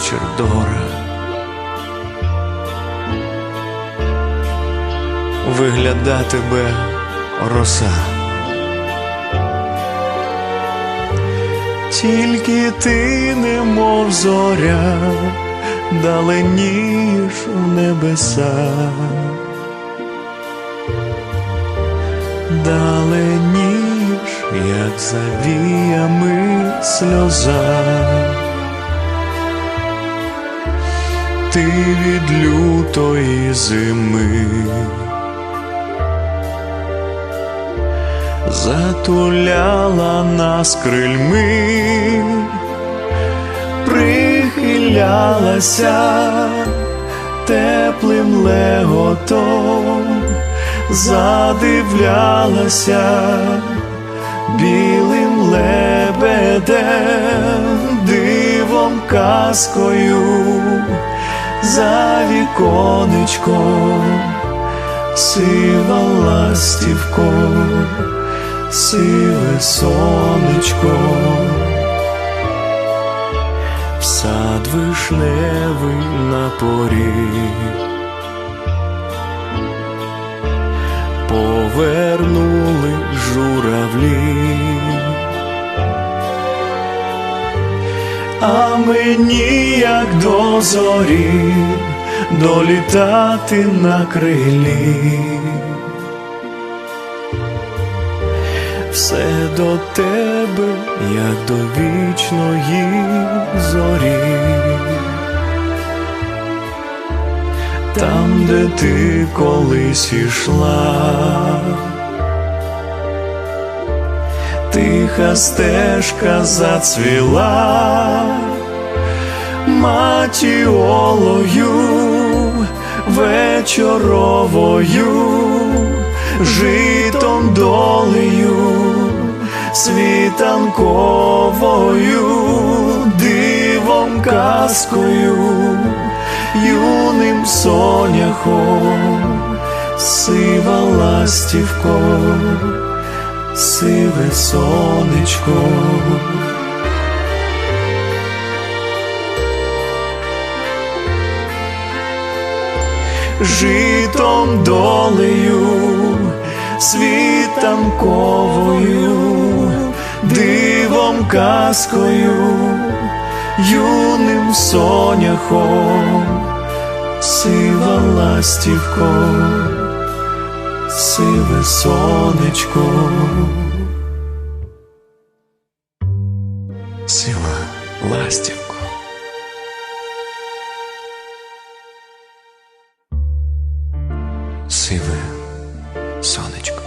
вечір дора. Вигляда тебе роса. Тільки ти, немов зоря, даленіш в небеса, даленіш, як завіями сльоза. Ти від лютої зими. Затуляла нас крильми, прихилялася теплим леготом, задивлялася білим лебедем, дивом казкою за віконечком, сива ластівко, сиве сонечко, в сад вишневий на поріг. Повернули журавлі, а мені як до зорі долітати на крилі. Все до тебе, як до вічної зорі. Там, де ти колись ішла, тиха стежка зацвіла матіолою вечоровою, житом долею, світанковою, дивом казкою юним соняхом, сива ластівко, сиве сонечко. Житом долею, світанковою, дивом казкою, юним соняхом, сива ластівко, сиве сонечко. Сива ластівко. Сиве сонечко.